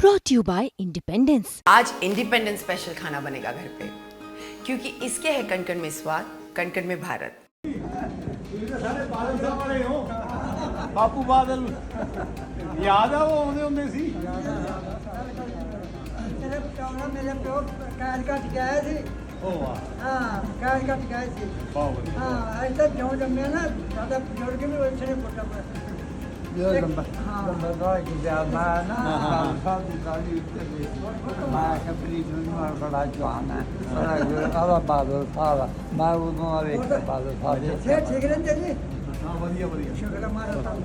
brought to you by Independence. आज independence special खाना बनेगा घर पे क्योंकि इसके है कणकण में स्वाद कणकण में भारत ਸਾਰੇ ਬਾਦਲ ਸਾਹਿਬ ਵਾਲੇ ਹੋ ਬਾਪੂ ਬਾਦਲ ਯਾਦ ਆ ਉਹ ਆਉਂਦੇ ਹੁੰਦੇ ਸੀ ਮੇਰੇ ਪਿਓ ਮੇਰੇ ਪਿਓ ਕਾਜ ਕੱਟ ਗਿਆ ਸੀ ਉਹ ਵਾਹ ਹਾਂ ਕਾਜ ਕੱਟ ਗਿਆ ਸੀ ਬਹੁਤ ਵਧੀਆ ਹਾਂ ਅੱਜ ਤਾਂ ਜਿਉਂ ਜੰਮਿਆ ਨਾ ਸਾਡਾ ਬਜ਼ੁਰਗ ਵੀ ਉਸੇ ਨੇ ਪੁੱਟਾ ਜਾ ਮੈਂ ਨਾ ਹਾਂ। ਸਾਲ ਦੀ ਗਾਲੀ ਉੱਤੇ ਦੇ ਮੈਂ ਕੰਪਨੀ ਨੂੰ ਮਾਰ ਬੜਾ ਜਵਾਨ ਹੈ। ਬੜਾ ਗੁਰਦਾ ਬਾਦਲ ਸਾਰਾ ਮੈਂ ਉਹ ਨੂੰ ਵੇਖ ਕੇ ਬਾਦਲ ਸਾਹਿਬ ਸੇ ਠੀਕ ਰਹਿੰਦੇ ਜੀ। ਹਾਂ ਵਧੀਆ ਵਧੀਆ। ਸ਼ੁਕਰ ਮਾਰਾ ਤਾਂ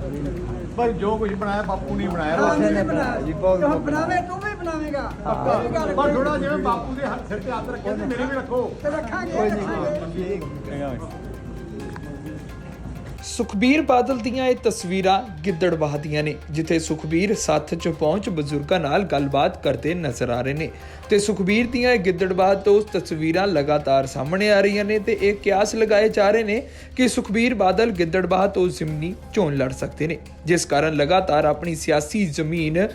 ਭਾਈ ਜੋ ਕੁਝ ਬਣਾਇਆ ਬਾਪੂ ਨੇ ਬਣਾਇਆ। ਹਾਂ ਰੋਟੀ ਨਹੀਂ ਨੇ ਬਣਾ ਜੀ, ਬਹੁਤ ਤੂੰ ਬਹੁਤ ਬਣਾਵੇਂ ਤੂੰ ਵੀ ਬਣਾਵੇਂਗਾ। ਹਾਂ। ਇਹ ਵੀ ਗੱਲ ਪਰ ਥੋੜਾ ਜਿਹਾ ਬਾਪੂ ਦੇ ਹੱਥ ਸਿਰ ਤੇ ਹੱਥ ਰੱਖਿਆ ਤੇ ਮੇਰੇ ਵੀ ਰੱਖੋ। ਤੇ ਰੱਖਾਂਗੇ ਕੋਈ ਰੱਖਾਂਗੇ। ਨਹੀਂ। ਸੁਖਬੀਰ ਬਾਦਲ ਦੀਆਂ ਇਹ ਤਸਵੀਰਾਂ ਗਿੱਦੜਬਾਹ ਦੀਆਂ ਨੇ, ਜਿੱਥੇ ਸੁਖਬੀਰ ਸੱਥ 'ਚ ਪਹੁੰਚ ਬਜ਼ੁਰਗਾਂ ਨਾਲ ਗੱਲਬਾਤ ਕਰਦੇ ਨਜ਼ਰ ਆ ਰਹੇ ਨੇ। ਤੇ ਸੁਖਬੀਰ ਦੀਆਂ ਇਹ ਗਿੱਦੜਬਾਹ ਤੋਂ ਤਸਵੀਰਾਂ ਲਗਾਤਾਰ ਸਾਹਮਣੇ ਆ ਰਹੀਆਂ ਨੇ ਤੇ ਇਹ ਕਿਆਸ ਲਗਾਏ ਜਾ ਰਹੇ ਨੇ ਕਿ ਸੁਖਬੀਰ ਬਾਦਲ ਗਿੱਦੜਬਾਹ ਤੋਂ ਜ਼ਿਮਨੀ ਚੋਣ ਲੜ ਸਕਦੇ ਨੇ, ਜਿਸ ਕਾਰਨ ਲਗਾਤਾਰ ਆਪਣੀ ਸਿਆਸੀ ਜ਼ਮੀਨ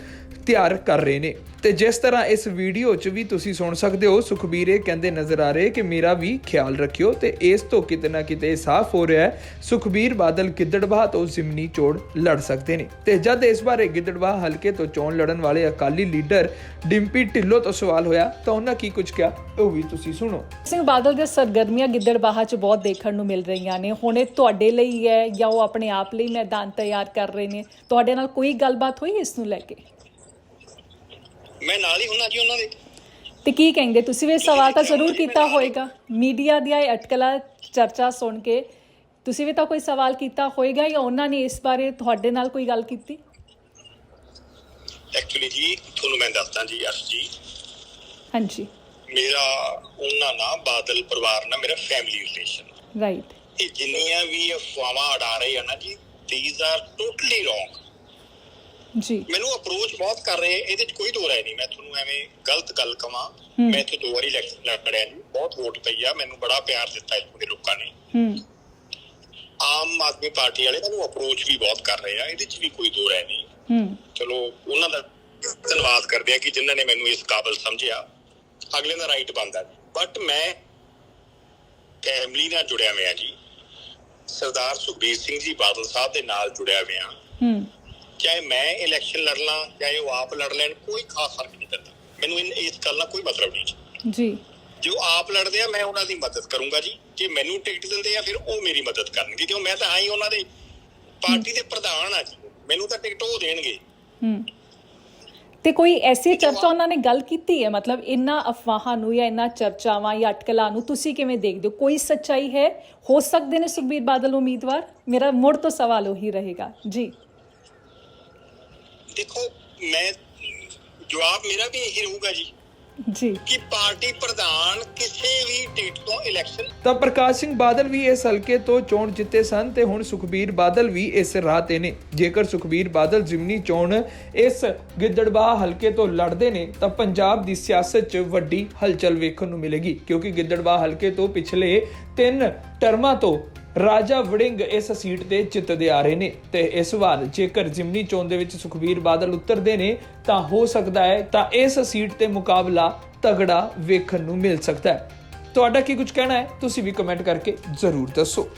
ਤਿਆਰ ਕਰ ਰਹੇ ਨੇ। ਤੇ ਜਿਸ ਤਰ੍ਹਾਂ ਇਸ ਵੀਡੀਓ 'ਚ ਵੀ ਤੁਸੀਂ ਸੁਣ ਸਕਦੇ ਹੋ, ਸੁਖਬੀਰ ਇਹ ਕਹਿੰਦੇ ਨਜ਼ਰ ਆ ਰਹੇ ਕਿ ਮੇਰਾ ਵੀ ਖਿਆਲ ਰੱਖਿਓ ਤੇ ਇਸ ਤੋਂ ਕਿਤੇ ਨਾ ਕਿਤੇ ਸਾਫ਼ ਹੋ ਰਿਹਾ ਹੈ, ਸੁਖਬੀਰ ਬਾਦਲ ਗਿੱਦੜਬਾਹ ਤੋਂ ਜ਼ਿਮਨੀ ਚੋਣ ਲੜ ਸਕਦੇ ਨੇ। ਤੇ ਜਦ ਇਸ ਬਾਰੇ ਗਿੱਦੜਬਾਹ ਹਲਕੇ ਤੋਂ ਚੋਣ ਲੜਨ ਵਾਲੇ ਅਕਾਲੀ ਲੀਡਰ ਡਿੰਪੀ ਢਿੱਲੋਂ ਤੋਂ ਸਵਾਲ ਹੋਇਆ, ਤਾਂ ਉਹਨਾਂ ਕੀ ਕੁਝ ਕਿਹਾ, ਉਹ ਵੀ ਤੁਸੀਂ ਸੁਣੋ। ਸਿੰਘ ਬਾਦਲ ਦੀਆਂ ਸਰਗਰਮੀਆਂ ਗਿੱਦੜਬਾਹ 'ਚ ਬਹੁਤ ਦੇਖਣ ਨੂੰ ਮਿਲ ਰਹੀਆਂ ਨੇ। ਹੁਣ ਇਹ ਤੁਹਾਡੇ ਲਈ ਹੈ ਜਾਂ ਉਹ ਆਪਣੇ ਆਪ ਲਈ ਮੈਦਾਨ ਤਿਆਰ ਕਰ ਰਹੇ ਨੇ? ਤੁਹਾਡੇ ਨਾਲ ਕੋਈ ਗੱਲਬਾਤ ਹੋਈ ਇਸ ਨੂੰ ਲੈ ਕੇ? ਮੈਂ ਨਾਲ ਹੀ ਹੁੰਨਾ ਜੀ ਉਹਨਾਂ ਦੇ। ਤੇ ਕੀ ਕਹਿੰਦੇ ਤੁਸੀਂ ਵੀ ਇਹ ਸਵਾਲ ਤਾਂ ਜ਼ਰੂਰ ਕੀਤਾ ਹੋਵੇਗਾ ਮੀਡੀਆ ਦੀਆਂ ਇਹ ਅਟਕਲਾਂ ਚਰਚਾ ਸੁਣ ਕੇ ਤੁਸੀਂ ਵੀ ਤਾਂ ਕੋਈ ਸਵਾਲ ਕੀਤਾ ਹੋਵੇਗਾ ਜਾਂ ਉਹਨਾਂ ਨੇ ਇਸ ਬਾਰੇ ਤੁਹਾਡੇ ਨਾਲ ਕੋਈ ਗੱਲ ਕੀਤੀ? ਐਕਚੁਅਲੀ ਜੀ ਤੁਹਾਨੂੰ ਮੈਂ ਦੱਸਦਾ ਜੀ ਅਰਸ਼ ਜੀ। ਹਾਂਜੀ। ਮੇਰਾ ਉਹਨਾਂ ਨਾਲ ਬਾਦਲ ਪਰਿਵਾਰ ਨਾਲ ਮੇਰਾ ਫੈਮਿਲੀ ਰਿਲੇਸ਼ਨ ਰਾਈਟ ਇਹ ਜਿੰਨੀਆਂ ਵੀ ਅਫਵਾਹਾਂ ਉਡਾ ਰਹੇ ਆ ਨਾ ਜੀ ਥੀਸ ਆਰ ਟੋਟਲੀ ਰੋਂਗ ਜੀ। ਮੈਨੂੰ ਅਪਰੋਚ ਬਹੁਤ ਕਰ ਰਹੇ ਇਹਦੇ 'ਚ ਕੋਈ ਦੋ ਰਾਏ ਨਹੀਂ। ਮੈਂ ਤੁਹਾਨੂੰ ਐਵੇਂ ਗਲਤ ਗੱਲ ਕਵਾਂ। ਮੈਂ ਇੱਥੇ ਦੋ ਵਾਰੀ ਲੜਿਆ ਜੀ। ਬਹੁਤ ਵੋਟ ਪਈ ਆ। ਮੈਨੂੰ ਬੜਾ ਪਿਆਰ ਦਿੱਤਾ ਇੱਥੋਂ ਦੇ ਲੋਕਾਂ ਨੇ। ਹੂੰ। ਆਮ ਆਦਮੀ ਪਾਰਟੀ ਵਾਲੇ ਮੈਨੂੰ ਅਪਰੋਚ ਵੀ ਬਹੁਤ ਕਰ ਰਹੇ ਆ। ਇਹਦੇ 'ਚ ਵੀ ਕੋਈ ਦੋ ਰਾਏ ਨਹੀਂ। ਹੂੰ। ਚਲੋ ਉਹਨਾਂ ਦਾ ਧੰਨਵਾਦ ਕਰਦੇ ਆ ਕਿ ਜਿਨ੍ਹਾਂ ਨੇ ਮੈਨੂੰ ਇਸ ਕਾਬਿਲ ਸਮਝਿਆ। ਅਗਲੇ ਦਾ ਰਾਈਟ ਬਣਦਾ ਬਟ ਮੈਂ ਫੈਮਿਲੀ ਨਾਲ ਜੁੜਿਆ ਹੋਇਆ ਜੀ। ਸਰਦਾਰ ਸੁਖਬੀਰ ਸਿੰਘ ਜੀ ਬਾਦਲ ਸਾਹਿਬ ਦੇ ਨਾਲ ਜੁੜਿਆ ਹੋਇਆ। ਹੂੰ। ਚਾਹੇ ਮੈਂ ਇਲੈਕਸ਼ਨ ਲੜ ਲਾਂ ਚਾਹੇ ਉਹ ਆਪ ਲੜ ਲੈਣ ਕੋਈ ਖਾਸ ਫ਼ਰਕ ਨਹੀਂ ਪੈਂਦਾ। ਮੈਨੂੰ ਇਨ- ਇਸ ਗੱਲ ਨਾਲ ਕੋਈ ਮਤਲਬ ਨਹੀਂ ਜੀ। ਜੀ। ਆਪ ਲੜਦੇ ਆ ਮੈਂ ਉਹਨਾਂ ਦੀ ਮਦਦ ਕਰੂੰਗਾ ਜੀ। ਜੇ ਮੈਨੂੰ ਟਿਕਟ ਦਿੰਦੇ ਆ ਫਿਰ ਉਹ ਮੇਰੀ ਮਦਦ ਕਰਨਗੇ ਕਿਉਂ? ਮੈਂ ਤਾਂ ਆਈ ਉਹਨਾਂ ਦੇ ਪਾਰਟੀ ਦੇ ਪ੍ਰਧਾਨ ਆ ਜੀ। ਮੈਨੂੰ ਤਾਂ ਟਿਕਟ ਉਹ ਦੇਣਗੇ। ਹੂੰ। ਤੇ ਕੋਈ ਐਸੀ ਚਰਚਾ ਉਹਨਾਂ ਨੇ ਗੱਲ ਕੀਤੀ ਹੈ? ਮਤਲਬ ਇਨ੍ਹਾਂ ਅਫਵਾਹਾਂ ਨੂੰ ਜਾਂ ਇਨ੍ਹਾਂ ਚਰਚਾਵਾਂ ਜਾਂ ਅਟਕਲਾਂ ਨੂੰ ਤੁਸੀਂ ਕਿਵੇਂ ਦੇਖਦੇ ਹੋ? ਕੋਈ ਸੱਚਾਈ ਹੈ? ਹੋ ਸਕਦੇ ਨੇ ਸੁਖਬੀਰ ਬਾਦਲ ਉਮੀਦਵਾਰ? ਮੇਰਾ ਮੁੜ ਤੋਂ ਸਵਾਲ ਉਹੀ ਰਹੇਗਾ। ਜੀ। ਦੇਖੋ ਮੈਂ ਜਵਾਬ ਮੇਰਾ ਵੀ ਇਹੀ ਰਹੂਗਾ ਜੀ ਜੀ। ਕਿ ਪਾਰਟੀ ਪ੍ਰਧਾਨ ਕਿਸੇ ਵੀ ਟਿਕਟ ਤੋਂ ਇਲੈਕਸ਼ਨ ਤਾਂ ਪ੍ਰਕਾਸ਼ ਸਿੰਘ ਬਾਦਲ ਵੀ ਇਸ ਹਲਕੇ ਤੋਂ ਚੋਣ ਜਿੱਤੇ ਸਨ ਤੇ ਹੁਣ ਸੁਖਬੀਰ ਬਾਦਲ ਵੀ ਇਸ ਰਾਹ ਤੇ ਨੇ। ਜੇਕਰ ਸੁਖਬੀਰ ਬਾਦਲ ਜ਼ਿਮਨੀ ਚੋਣ ਇਸ ਗਿੱਦੜਬਾਹ ਹਲਕੇ ਤੋਂ ਲੜਦੇ ਨੇ ਤਾਂ ਪੰਜਾਬ ਦੀ ਸਿਆਸਤ 'ਚ ਵੱਡੀ ਹਲਚਲ ਵੇਖਣ ਨੂੰ ਮਿਲੇਗੀ ਕਿਉਂਕਿ ਗਿੱਦੜਬਾਹ ਹਲਕੇ ਤੋਂ ਪਿਛਲੇ ਤਿੰਨ ਟਰਮਾਂ ਤੋਂ ਰਾਜਾ ਵੜਿੰਗ ਇਸ ਸੀਟ ਤੇ ਜਿੱਤਦੇ ਆ ਰਹੇ ਨੇ ਤੇ ਇਸ ਵਾਰ ਜੇਕਰ ਜ਼ਿਮਨੀ ਚੋਣ ਦੇ ਵਿੱਚ ਸੁਖਬੀਰ ਬਾਦਲ ਉਤਰਦੇ ਨੇ, ਤਾਂ ਹੋ ਸਕਦਾ ਹੈ ਤਾਂ ਇਸ ਸੀਟ ਤੇ ਮੁਕਾਬਲਾ ਤਗੜਾ ਵੇਖਣ ਨੂੰ ਮਿਲ ਸਕਦਾ ਹੈ। ਤੁਹਾਡਾ ਕੀ ਕੁਝ ਕਹਿਣਾ ਹੈ? ਤੁਸੀਂ ਵੀ ਕਮੈਂਟ ਕਰਕੇ ਜ਼ਰੂਰ ਦੱਸੋ।